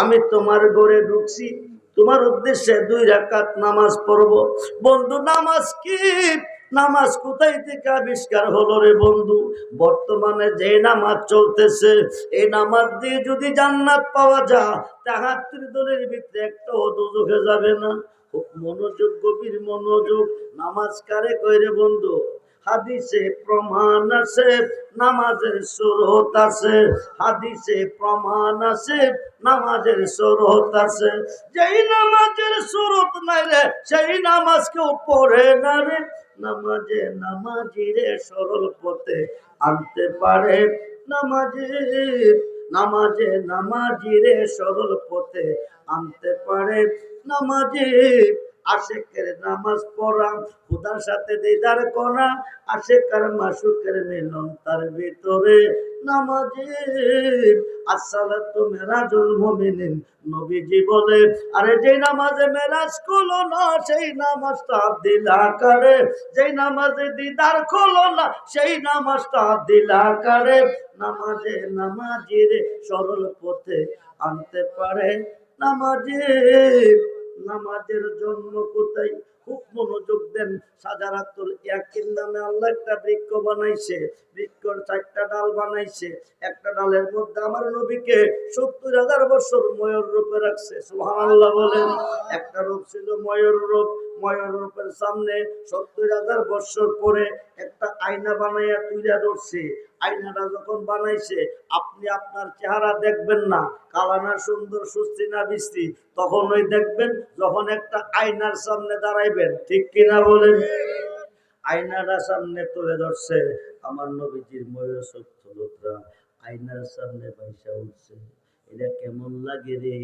আমি তোমার ঘরে ঢুকছি, তোমার উদ্দেশ্যে দুই রাকাত নামাজ পড়ব। বন্ধু, নামাজ কি? নামাজ কোথায় থেকে আবিষ্কার হলো রে বন্ধু? বর্তমানে যে নামাজ চলতেছে, এই নামাজ দিয়ে যদি জান্নাত পাওয়া যায়, তাহাত্তর দলের ভিতরে একটা হয়ে যাবে না। মনোযোগ, গভীর মনোযোগ, নামাজ কারে কইরে বন্ধু? হাদিসে প্রমাণ আছে, নামাজের সুরত আছে। হাদিসে প্রমাণ আছে, নামাজের সুরত আছে। যেই নামাজের সুরত নাই রে, সেই নামাজ কেউ পড়ে না রে। নামাজে নামাজিরে সরল পথে আনতে পারে। নামাজে নামাজে নামাজিরে সরল পথে আনতে পারে। নামাজে। আশেকের নামাজ পড়া খুদার সাথে দিদার করা আশেকার মাসুকের মিলন তার ভিতরে। নামাজে আসসালাতু মেরাজুল মুমিনিন, নবীজি বলে, আরে যে নামাজে মেরাজ খোলো না, সেই নামাজটা দিলা করে যেই নামাজে দিদার খোলো না, সেই নামাজটা দিলা করে নামাজে নামাজির সরল পথে আনতে পারে। নামাজে নামাজের জন্য কোথায় খুব মনোযোগ দেন সাজারাতুল ইয়াকিন নামে আল্লাহ একটা বৃক্ষ বানাইছে। বৃক্ষর চারটা ডাল বানাইছে। একটা ডালের মধ্যে আমার নবীকে সত্তর হাজার বছর ময়ূর রূপে রাখছে। সুবহানাল্লাহ বলেন, একটা রূপ ছিল ময়ূর রূপ ময়ূর রূপের সামনে সত্তর হাজার বছর পরে একটা আয়না বানাইয়া তুইরা ধরছে। আয়নাটা যখন বানাইছে, আপনি আপনার চেহারা দেখবেন না। কালানা সুন্দর, সুস্থি না বৃষ্টি তখন ওই দেখবেন যখন একটা আয়নার সামনে দাঁড়াইবেন। ঠিক কিনা বলেন? আয়নাটা সামনে তুলে ধরছে। আমার নবীজির ময়ূর সত্যলতা আয়নার সামনে পয়সা উঠছে। এটা কেমন লাগে রে?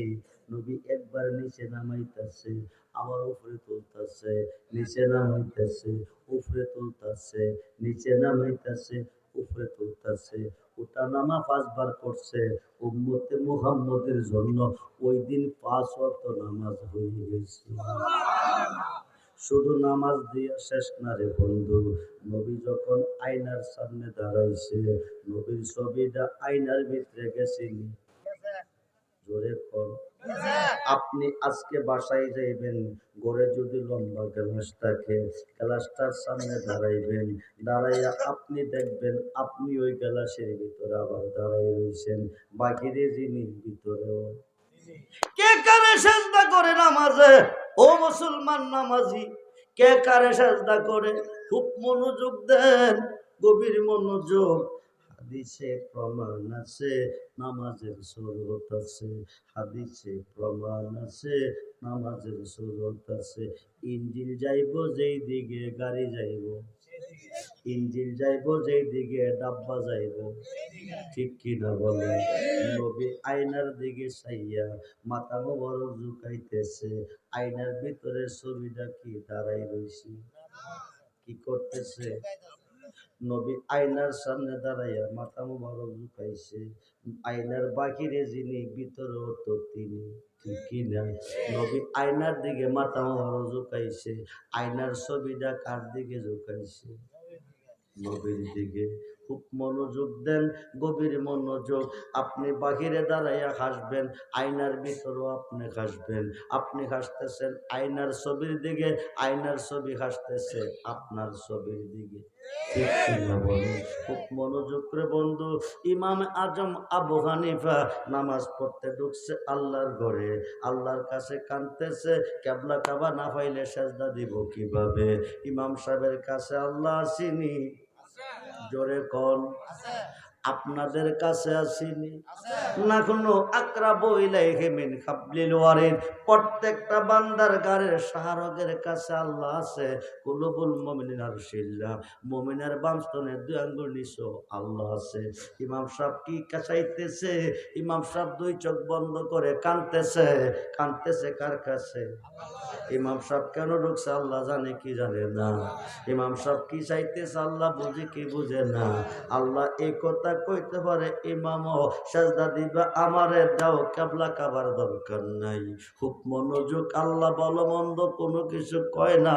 নবী একবার নিচে নামাইতেছে। আবার উপরে তুলতেছে, নিচে নামাইতেছে, উপরে তুলতেছে, নিচে নামাইতেছে, উপরে তুলতেছে। ওটা নামা পাঁচবার করছে উম্মতে মুহাম্মদের জন্য। ওই দিন পাঁচ ওয়াক্ত নামাজ হয়ে গেছে। শুধু নামাজ দিয়ে শেষ না রে বন্ধু, নবী যখন আয়নার সামনে দাঁড়াইছে, নবীর ছবিটা আয়নার ভিতরে গেছিলি জোরে কর আপনি আজকে বাসায় যাইবেন, গড়ে যদি লম্বা গ্লাস থাকে, গ্লাসটার সামনে দাঁড়াইবেন, দাঁড়াইয়া আপনি দেখবেন আপনি ওই গ্লাসের ভিতরে আবার দাঁড়াই রয়েছেন বাকিরে যিনি ভিতরেও। কে কারে সাজদা করে নামাজে? ও মুসলমান নামাজি, কে কারে সাজদা করে? খুব মনোযোগ দেন, গভীর মনোযোগ। হাদিসে প্রমাণ আছে, নামাজের সুরত আছে, হাদিসে প্রমাণ আছে, নামাজের সুরত আছে। ইঞ্জিল যাইব, যেই দিকে গাড়ি যাইব। ইঞ্জিল যাইব, যেই দিকে ডাব্বা যাইব। ঠিক কিনা বলে নবী আয়নার দিকে চাইয়া মাথা বড় ঝুঁকাইতেছে। আয়নার ভিতরে ছবিটা কি? দাঁড়াই রয়েছে কি করতেছে? নবী আয়নার সামনে দাঁড়াইয়া মাথা মোবারক ঝুঁকাইছে। আয়নার বাকিরে যিনি, ভিতরে তো তিনি কিনা নবী আয়নার দিকে মাথা মোবারক ঝুঁকাইছে। আয়নার ছবিটা কার দিকে ঝুঁকাইছে? নবীর দিকে। খুব মনোযোগ দেন, গভীর মনোযোগ। আপনি বাহিরে দাঁড়াইয়া হাসবেন, আয়নার ভিতরেও আপনি হাসবেন। আপনি হাসতেছেন, আয়নার ছবির দিকে, আয়নার ছবি হাসতেছে, আপনার ছবির দিকে? খুব মনোযোগ করে বন্ধু, ইমাম আজম আবু হানিফা নামাজ পড়তে ঢুকছে আল্লাহর ঘরে। আল্লাহর কাছে কানতেছে কেবলা কাবা না পাইলে সেজদা দিব কীভাবে? ইমাম সাহেবের কাছে আল্লাহ আসিনি। জোরে কন আপনাদের কাছে আসিনি। না কোনো আকরা বইলাই হেমিন খাবলিল ওয়ারিন প্রত্যেকটা বান্দার গারের শাহরগের কাছে আল্লাহ আছে। কুলুবুল মমিনিন আর শিল্লা মমিনের বামস্তনে দুই আঙ্গুল নিচো আল্লাহ আছে। ইমাম সাহেব কি কাছাইতেছে ইমাম সাহেব দুই চোখ বন্ধ করে কানতেছে কানতেছে কার কাছে? ইমাম সাহেব কেন ঢুকছে আল্লাহ জানে কি জানে না। ইমাম সাহেব কি চাইতেছে আল্লাহ বুঝে কি বুঝে না। আল্লাহ এই কথা কইতে পারে ইমাম সাজদা দিবা আমারে দাও কাবলা কাবার দরকার নাই। খুব মনোযোগ আল্লাহ বলো মন্দ কোনো কিছু কয় না।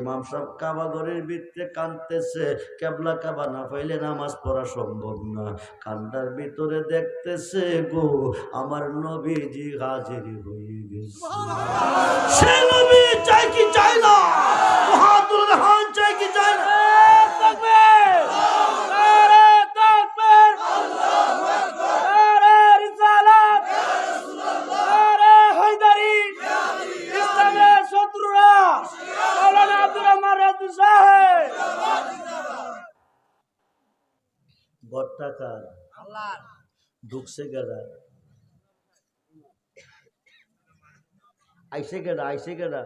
ইমাম সাহেব কাবা ঘরের ভিতরে কাঁদতেছে কেবলা কাবা না পাইলে নামাজ পড়া সম্ভব না। কান্দার ভিতরে দেখতেছে গো আমার নবীজি হাজির হয়ে গেছে। সে নবী চাই কি চাই না? বাহাদুর হান ঢুকছে গেরা আইসে গেরা আইসে গেরা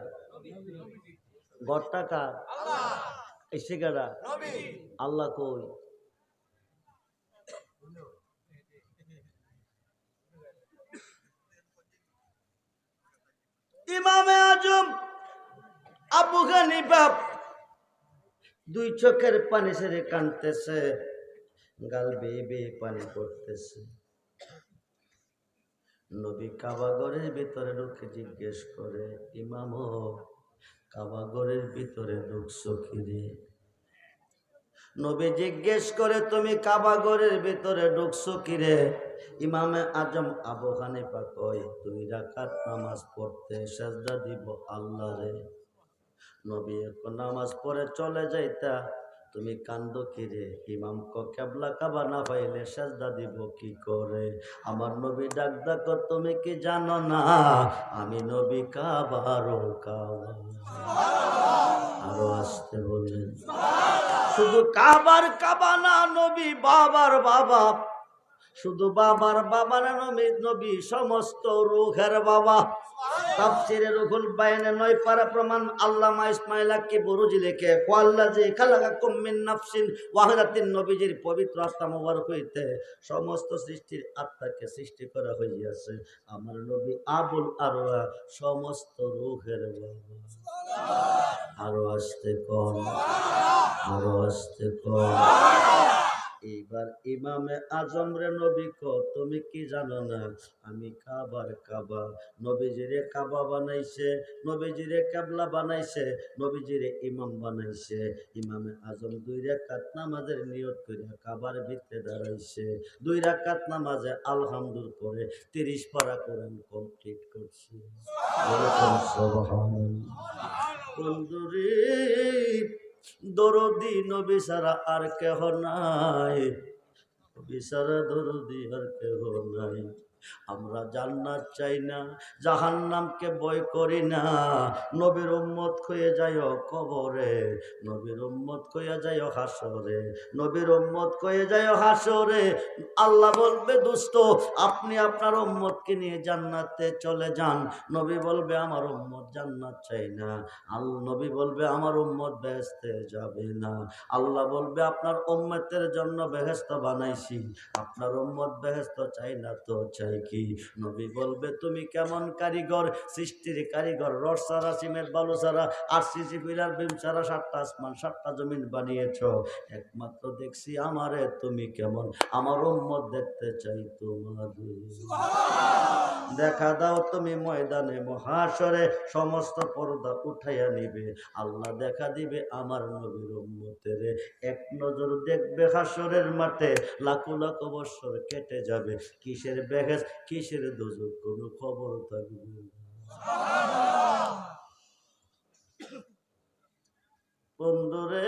গট্টাকার আইসে গেরা আল্লাহ কই ইমামে আজম আবু হানিফা দুই চোখের পানি ছেড়ে কানতেছে গাল বেয়ে বেয়ে পানি পড়তেছে নবী কাবাগরের ভিতরে ঢুকে জিজ্ঞেস করে, ইমাম, কাবাগরের ভিতরে ঢুকছো কি নবী জিজ্ঞেস করে, তুমি কাবাগরের ভিতরে ঢুকছো কি রে? ইমামে আজম, আবু হানিফা কয় দুই রাকাত নামাজ পড়তে সাজদা দিব আল্লাহ রে। নবী, এখন নামাজ পড়ে চলে যাইতা। তুমি কান্দ কি রে ইমাম কেবলা কাবা না পাইলে সাজদা দিব কি করে? আমার নবী ডাক ডাক, তুমি কি জানো না? আমি নবী কাবারও কাবা। আরও আসতে বললেন, শুধু কাবার কাবা না, নবী বাবার বাবা। শুধু বাবার বাবা না, নবী নবী, সমস্ত রুখের বাবা। তাফসিরে রুহুল বাইনে নয় পারা প্রমাণ আল্লামা ইসমাইল কি বুরুজি লেখে ওয়াল্লাজি খালাকাকুম মিন নাফসিন ওয়াহিদাতিন নবীজির পবিত্র আত্মা মোবারক হইতে সমস্ত সৃষ্টির আত্মাকে সৃষ্টি করা হইয়াছে। আমার নবী আবুল আরওয়া সমস্ত রুহের বাবা। আরও আসতে কম আরও আসতে কম এইবার ইমামে আজম রে নবী ক, তুমি কি জানো না? আমি কাবার কাবা নবীজিরে কাবা বানাইছে নবীজিরে কাবলা বানাইছে নবীজিরে ইমাম বানাইছে। ইমামে আজম দুই রাকাত নামাজের নিয়ত করে কাবার ভিতরে দাঁড়াইছে। দুই রাকাত নামাজে আলহামদুল করে তিরিশ পারা কোরআন কমপ্লিট করছে। সুবহানাল্লাহ। দরদি নবী সারা আর কেহ নাই। ছাড়া দরদি আর কেহ নাই। আমরা জান্নাত চাই না, জাহান্নামকে ভয় করি না। নবীর উম্মত হয়ে যায় কবরে, নবীর উম্মত হয়ে যায় হাসরে, নবীর উম্মত হয়ে যায় হাসরে। আল্লাহ বলবে দুস্থ আপনি আপনার উম্মতকে নিয়ে জান্নাতে চলে যান। নবী বলবে, আমার উম্মত জান্নাত চাই না। আল, নবী বলবে, আমার উম্মত বেহেস্তে যাবে না। আল্লাহ বলবে, আপনার উম্মতের জন্য বেহেস্ত বানাইছি। আপনার উম্মত বেহেস্ত চাই না তো চাই কি নবী বলবে, তুমি কেমন কারিগর? সৃষ্টির কারিগর, রড সারা সিমের বালু সারা আর সিসি পিলার বিম সারা সাতটা আসমান, সাতটা জমিন বানিয়েছ। একমাত্র দেখছি আমারে, তুমি কেমন? আমার উম্মত দেখতে চাই তোমার দেখা দাও তুমি ময়দানে মহাসরে, সমস্ত পর্দা উঠাইয়া নিবে। আল্লাহ দেখা দিবে আমার নবীর উম্মতের। এক নজর দেখবে হাসরের মাঠে, লাখো লাখো বৎসর কেটে যাবে। কিসের বেহেস কিসের দুজক, কোনো খবর থাকবে বন্ধুরে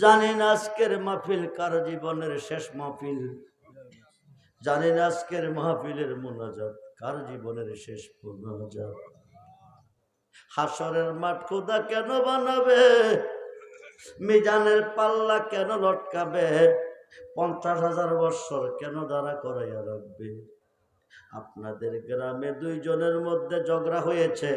জানি না আজকের মাহফিল কার জীবনের শেষ মাহফিল। জানি না আজকের মাহফিলের মোনাজাত, কার জীবনের শেষ মোনাজাত? হাসরের মাঠ খোদা কেন বানাবে? মিজানের পাল্লা কেন লটকাবে? পঞ্চাশ হাজার বৎসর কেন দাঁড়া করাইয়া রাখবে? আপনাদের গ্রামে দুইজনের মধ্যে ঝগড়া হয়েছে।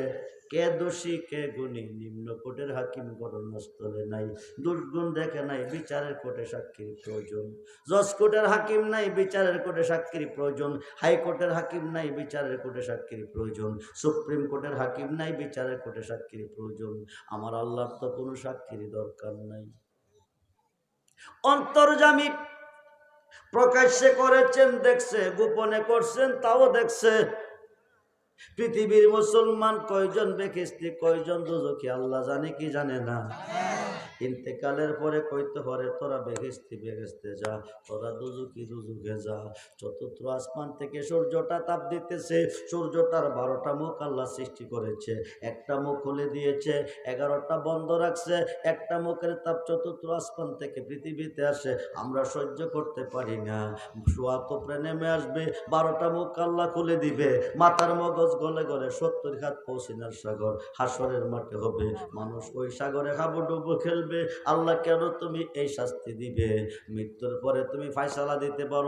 কে দোষী, কে গুণী, নিম্ন কোর্টের হাকিম ঘটনাস্থলে নাই, দুর্গুণ দেখে নাই, বিচারের কোর্টে সাক্ষীর প্রয়োজন। জজ কোর্টের হাকিম নাই, বিচারের কোর্টে সাক্ষীর প্রয়োজন। হাইকোর্টের হাকিম নাই, বিচারের কোর্টে সাক্ষীর প্রয়োজন। সুপ্রিম কোর্টের হাকিম নাই, বিচারের কোর্টে সাক্ষীর প্রয়োজন। আমার আল্লাহর তো কোনো সাক্ষীর দরকার নাই। অন্তর্জামী প্রকাশ্যে করেছেন, দেখছে, গোপনে করছেন, তাও দেখছে। পৃথিবীর মুসলমান কয়জন বেখিস্তি, কয়জন দুজকি আল্লাহ জানে কি জানে না। ইন্তেকালের পরে কইতে পারে, তোরা বেহেস্তি বেহেস্তে যা, তোরা দুজুকি দুজুকে যা। চতুর্থ আসমান থেকে সূর্যটা তাপ দিতেছে, সূর্যটার বারোটা মুখ আল্লাহ সৃষ্টি করেছে। একটা মুখ খুলে দিয়েছে, এগারোটা বন্ধ রাখছে, একটা মুখের তাপ চতুর্থ আসমান থেকে পৃথিবীতে আসে। আমরা সহ্য করতে পারি না। শোয়া তো নেমে আসবে, বারোটা মুখ আল্লাহ খুলে দিবে। মাথার মগজ গলে গলে সত্তর হাত পৌঁছিনার সাগর, হাসরের মাঠে হবে। মানুষ ওই সাগরে হাবুডুবু খেলবে। আল্লাহ কেন তুমি এই শাস্তি দিবে? মৃত্যুর পরে তুমি ফায়সালা দিতে পারো।